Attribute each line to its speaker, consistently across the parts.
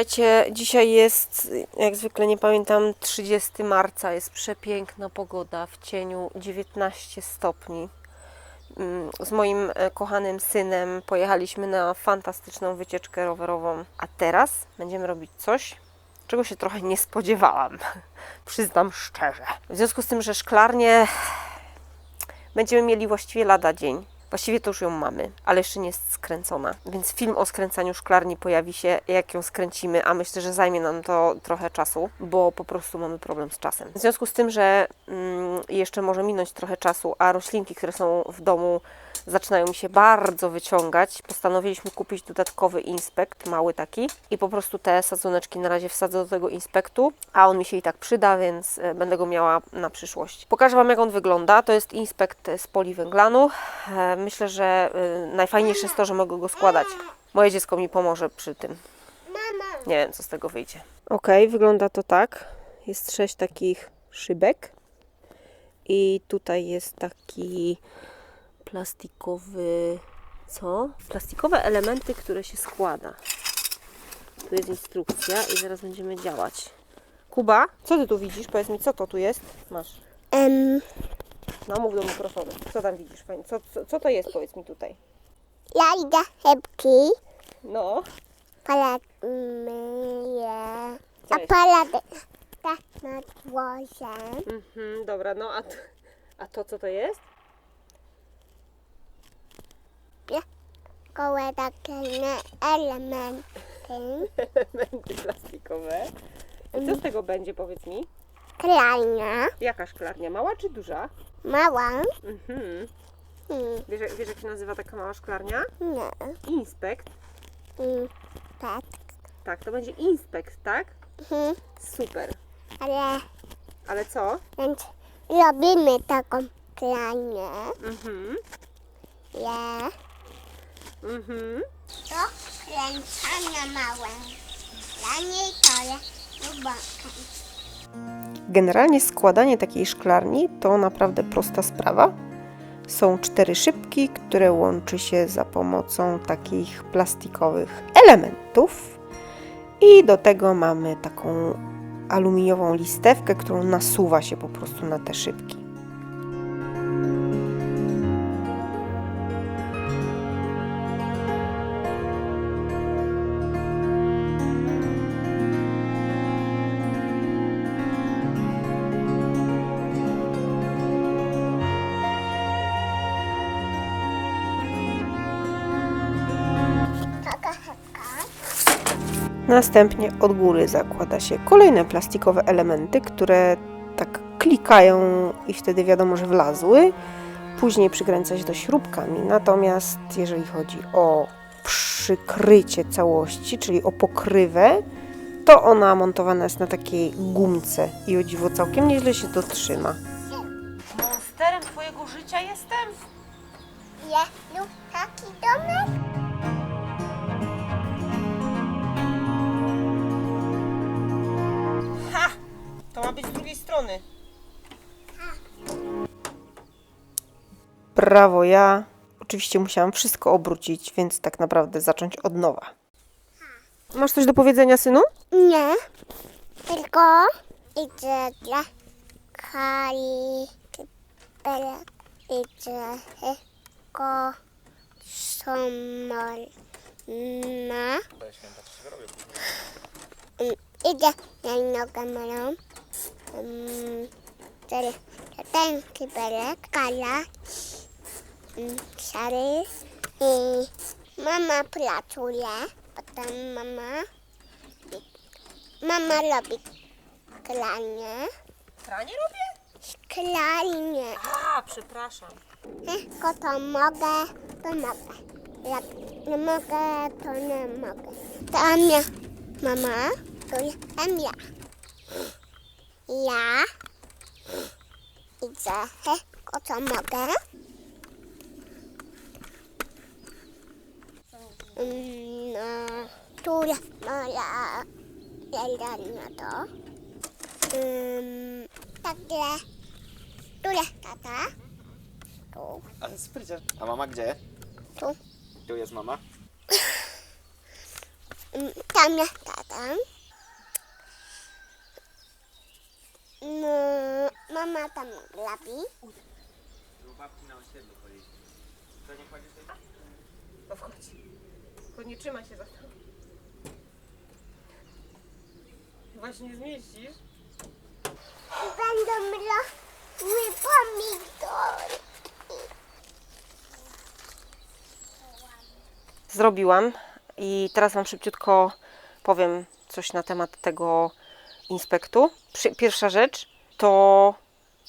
Speaker 1: Słuchajcie, dzisiaj jest, jak zwykle nie pamiętam, 30 marca, jest przepiękna pogoda, w cieniu 19 stopni. Mm, Z moim e, kochanym synem pojechaliśmy na fantastyczną wycieczkę rowerową, a teraz będziemy robić coś, czego się trochę nie spodziewałam, przyznam szczerze. W związku z tym, że szklarnię będziemy mieli właściwie lada dzień. Właściwie to już ją mamy, ale jeszcze nie jest skręcona. Więc film o skręcaniu szklarni pojawi się, jak ją skręcimy, a myślę, że zajmie nam to trochę czasu, bo po prostu mamy problem z czasem. W związku z tym, że mm, jeszcze może minąć trochę czasu, a roślinki, które są w domu, zaczynają mi się bardzo wyciągać, postanowiliśmy kupić dodatkowy inspekt, mały taki, i po prostu te sadzoneczki na razie wsadzę do tego inspektu, a on mi się i tak przyda, więc e, będę go miała na przyszłość. Pokażę Wam, jak on wygląda. To jest inspekt z poliwęglanu. E, Myślę, że e, najfajniejsze jest to, że mogę go składać. Moje dziecko mi pomoże przy tym. Nie wiem, co z tego wyjdzie. Ok, wygląda to tak. Jest sześć takich szybek. I tutaj jest taki plastikowy. Co? Plastikowe elementy, które się składa. Tu jest instrukcja i zaraz będziemy działać. Kuba, co ty tu widzisz? Powiedz mi, co to tu jest? Masz.
Speaker 2: Um,
Speaker 1: No, mów do mikrofonu. Co tam widzisz? Fajnie. Co, co, co to jest? Powiedz mi tutaj.
Speaker 2: ja idę chybki.
Speaker 1: No.
Speaker 2: Paladmy
Speaker 1: Co
Speaker 2: A
Speaker 1: jest?
Speaker 2: palad tak na dworze.
Speaker 1: Mhm, dobra, no a, t- a to co to jest?
Speaker 2: Koło takie na elementy.
Speaker 1: Elementy plastikowe. I co z tego będzie, powiedz mi?
Speaker 2: Krajna.
Speaker 1: Jaka szklarnia? Mała czy duża?
Speaker 2: Mała.
Speaker 1: Mhm.
Speaker 2: Hmm,
Speaker 1: Wiesz, jak- wiesz jak się nazywa taka mała szklarnia?
Speaker 2: nie.
Speaker 1: Inspekt.
Speaker 2: Hmm, tak.
Speaker 1: Tak, to będzie inspekt, tak?
Speaker 2: Hmm,
Speaker 1: Super.
Speaker 2: ale
Speaker 1: Ale co?
Speaker 2: więc robimy taką krajnię.
Speaker 1: Mhm.
Speaker 2: Ja.
Speaker 1: Mhm.
Speaker 2: To kręcania małe. Dla niej to jest głębokie.
Speaker 1: Generalnie składanie takiej szklarni to naprawdę prosta sprawa. Są cztery szybki, które łączy się za pomocą takich plastikowych elementów. I do tego mamy taką aluminiową listewkę, którą nasuwa się po prostu na te szybki. Następnie od góry zakłada się kolejne plastikowe elementy, które tak klikają i wtedy wiadomo, że wlazły. Później przykręca się to śrubkami. Natomiast jeżeli chodzi o przykrycie całości, czyli o pokrywę, to ona montowana jest na takiej gumce i o dziwo całkiem nieźle się to trzyma. Monsterem twojego życia jestem?
Speaker 2: Jest taki domek.
Speaker 1: Ma być z drugiej strony. Brawo, ja oczywiście musiałam wszystko obrócić, więc tak naprawdę zacząć od nowa. Masz coś do powiedzenia, synu?
Speaker 2: Nie. Tylko idę dla Kali. Bele. Idę tylko samolna. Mm, Idę na nogę moją. Um. Ten kibelek, Kala. mm, Szary. I mama pracuje. Potem mama Mama robi szklanie.
Speaker 1: Pranie robię?
Speaker 2: Szklanie.
Speaker 1: A, przepraszam.
Speaker 2: Tylko to mogę, to mogę. Jak nie mogę, to nie mogę. To nie mama, to ja. Ja idę, tylko co mogę. Mm, No, tu jest moja jajdarnia to. Um, takie, tu jest tata. Tu,
Speaker 3: Ale spryciarz. A mama gdzie?
Speaker 2: tu.
Speaker 3: Tu jest mama.
Speaker 2: Mm, Tam jest tata. No, mama tam grabi.
Speaker 3: Do babci na osiedlu pojeździ. To nie kładziesz tej
Speaker 1: No wchodź. Tylko nie trzymaj się za to. Właśnie nie zmieścisz.
Speaker 2: Będą rosły pomidory.
Speaker 1: Zrobiłam i teraz Wam szybciutko powiem coś na temat tego inspektu. Pierwsza rzecz to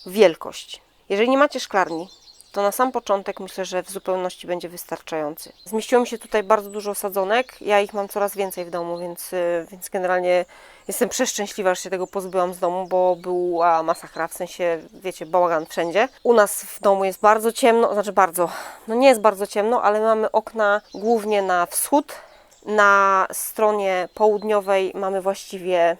Speaker 1: wielkość. Jeżeli nie macie szklarni, to na sam początek myślę, że w zupełności będzie wystarczający. Zmieściło mi się tutaj bardzo dużo sadzonek. Ja ich mam coraz więcej w domu, więc, y, więc generalnie jestem przeszczęśliwa, że się tego pozbyłam z domu, bo była masakra, w sensie, wiecie, bałagan wszędzie. U nas w domu jest bardzo ciemno, znaczy bardzo, no nie jest bardzo ciemno, ale mamy okna głównie na wschód. Na stronie południowej mamy właściwie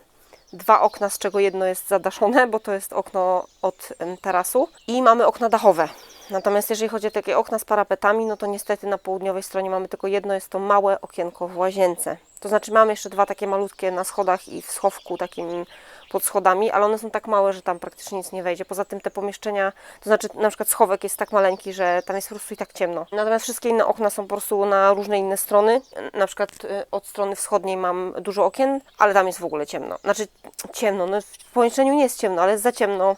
Speaker 1: dwa okna, z czego jedno jest zadaszone, bo to jest okno od tarasu i mamy okna dachowe. Natomiast jeżeli chodzi o takie okna z parapetami, no to niestety na południowej stronie mamy tylko jedno, jest to małe okienko w łazience. To znaczy mamy jeszcze dwa takie malutkie na schodach i w schowku takim pod schodami, ale one są tak małe, że tam praktycznie nic nie wejdzie. Poza tym te pomieszczenia, to znaczy na przykład schowek jest tak maleńki, że tam jest po prostu i tak ciemno. Natomiast wszystkie inne okna są po prostu na różne inne strony. Na przykład y, od strony wschodniej mam dużo okien, ale tam jest w ogóle ciemno. Znaczy ciemno, no w pomieszczeniu nie jest ciemno, ale jest za ciemno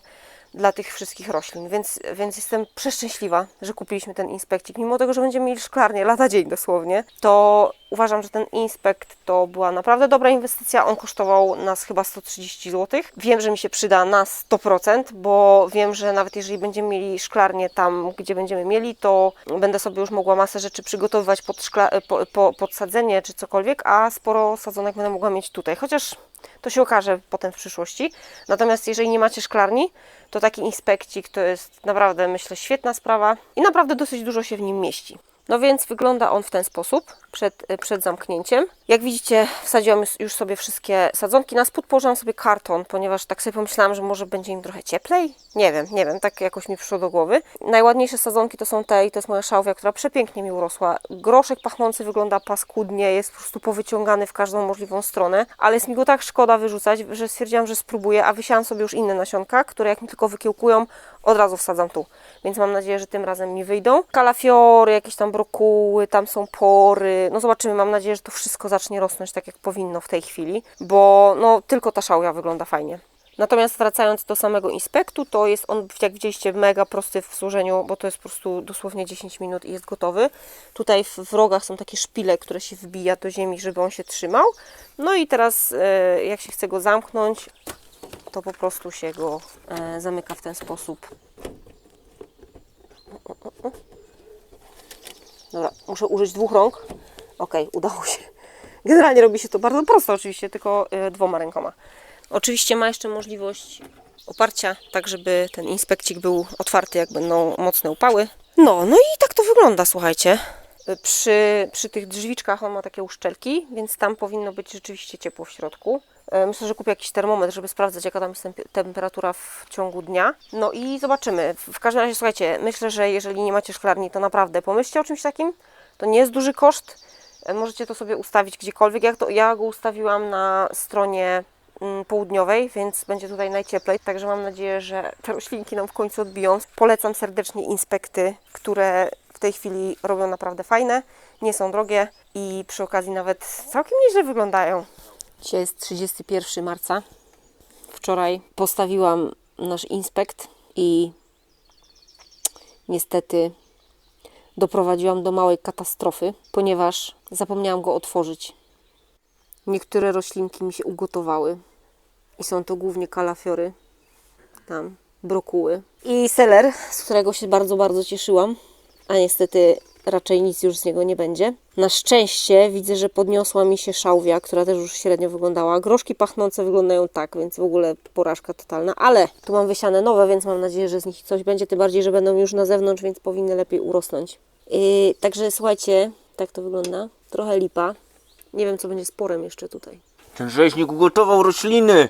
Speaker 1: dla tych wszystkich roślin, więc, więc jestem przeszczęśliwa, że kupiliśmy ten inspekcik. Mimo tego, że będziemy mieli szklarnię lata dzień dosłownie, to uważam, że ten inspekt to była naprawdę dobra inwestycja. On kosztował nas chyba 130 zł. Wiem, że mi się przyda na 100%, bo wiem, że nawet jeżeli będziemy mieli szklarnię tam, gdzie będziemy mieli, to będę sobie już mogła masę rzeczy przygotowywać pod, szkla- po, po, pod sadzenie czy cokolwiek, a sporo sadzonek będę mogła mieć tutaj. Chociaż to się okaże potem w przyszłości. Natomiast jeżeli nie macie szklarni, to taki inspekcik to jest naprawdę, myślę, świetna sprawa i naprawdę dosyć dużo się w nim mieści. No więc wygląda on w ten sposób przed, przed zamknięciem. Jak widzicie, wsadziłam już- już sobie wszystkie sadzonki. Na spód położyłam sobie karton, ponieważ tak sobie pomyślałam, że może będzie im trochę cieplej. Nie wiem, nie wiem, tak jakoś mi przyszło do głowy. Najładniejsze sadzonki to są te i to jest moja szałwia, która przepięknie mi urosła. Groszek pachnący wygląda paskudnie, jest po prostu powyciągany w każdą możliwą stronę, ale jest mi go tak szkoda wyrzucać, że stwierdziłam, że spróbuję, a wysiałam sobie już inne nasionka, które jak mi tylko wykiełkują, od razu wsadzam tu. Więc mam nadzieję, że tym razem mi wyjdą. Kalafiory, jakieś tam brokuły, tam są pory. No zobaczymy, mam nadzieję, że to wszystko zacznie rosnąć tak jak powinno w tej chwili, bo no tylko ta szałia wygląda fajnie. Natomiast wracając do samego inspektu, to jest on, jak widzieliście, mega prosty w złożeniu, bo to jest po prostu dosłownie 10 minut i jest gotowy. Tutaj w, w rogach są takie szpile, które się wbija do ziemi, żeby on się trzymał. No i teraz, e, jak się chce go zamknąć, to po prostu się go e, zamyka w ten sposób. Dobra, muszę użyć dwóch rąk. Ok, udało się. Generalnie robi się to bardzo prosto, oczywiście, tylko e, dwoma rękoma. Oczywiście ma jeszcze możliwość oparcia, tak żeby ten inspekcik był otwarty, jak będą mocne upały. No, no i tak to wygląda, słuchajcie. Przy, przy tych drzwiczkach on ma takie uszczelki, więc tam powinno być rzeczywiście ciepło w środku. E, Myślę, że kupię jakiś termometr, żeby sprawdzać, jaka tam jest temp- temperatura w ciągu dnia. No i zobaczymy. W każdym razie, słuchajcie, myślę, że jeżeli nie macie szklarni, to naprawdę pomyślcie o czymś takim. To nie jest duży koszt. E, Możecie to sobie ustawić gdziekolwiek. Jak to, ja go ustawiłam na stronie mm, południowej, więc będzie tutaj najcieplej. Także mam nadzieję, że te roślinki nam w końcu odbiją. Polecam serdecznie inspekty, które w tej chwili robią naprawdę fajne, nie są drogie i przy okazji nawet całkiem nieźle wyglądają. Dzisiaj jest 31 marca. Wczoraj postawiłam nasz inspekt i niestety doprowadziłam do małej katastrofy, ponieważ zapomniałam go otworzyć. Niektóre roślinki mi się ugotowały i są to głównie kalafiory, tam brokuły i seler, z którego się bardzo, bardzo cieszyłam, a niestety raczej nic już z niego nie będzie. Na szczęście widzę, że podniosła mi się szałwia, która też już średnio wyglądała. Groszki pachnące wyglądają tak, więc w ogóle porażka totalna, ale tu mam wysiane nowe, więc mam nadzieję, że z nich coś będzie, tym bardziej, że będą już na zewnątrz, więc powinny lepiej urosnąć. Yy, także słuchajcie, tak to wygląda. Trochę lipa. Nie wiem, co będzie z porem jeszcze tutaj.
Speaker 3: Ten rzeźnik ugotował rośliny.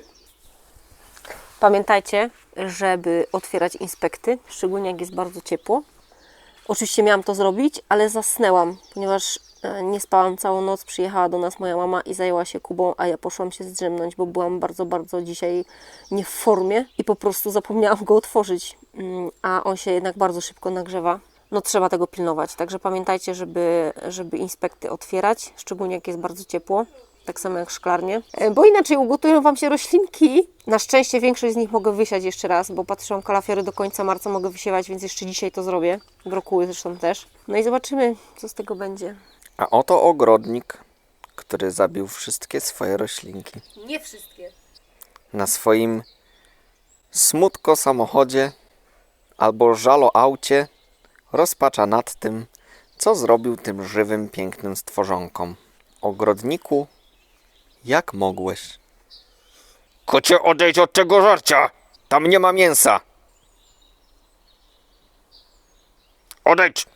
Speaker 1: Pamiętajcie, żeby otwierać inspekty, szczególnie jak jest bardzo ciepło. Oczywiście miałam to zrobić, ale zasnęłam, ponieważ E, Nie spałam całą noc, przyjechała do nas moja mama i zajęła się Kubą, a ja poszłam się zdrzemnąć, bo byłam bardzo, bardzo dzisiaj nie w formie i po prostu zapomniałam go otworzyć, Mm, a on się jednak bardzo szybko nagrzewa. No trzeba tego pilnować, także pamiętajcie, żeby, żeby inspekty otwierać, szczególnie jak jest bardzo ciepło, tak samo jak szklarnie, E, bo inaczej ugotują Wam się roślinki. Na szczęście większość z nich mogę wysiać jeszcze raz, bo patrzyłam kalafiory do końca marca mogę wysiewać, więc jeszcze dzisiaj to zrobię, brokuły zresztą też. No i zobaczymy, co z tego będzie.
Speaker 4: A oto ogrodnik, który zabił wszystkie swoje roślinki.
Speaker 1: Nie wszystkie.
Speaker 4: Na swoim smutko samochodzie albo żalo aucie rozpacza nad tym, co zrobił tym żywym, pięknym stworzonkom. Ogrodniku, jak mogłeś? Kocie, odejdź od tego żarcia! Tam nie ma mięsa! Odejdź!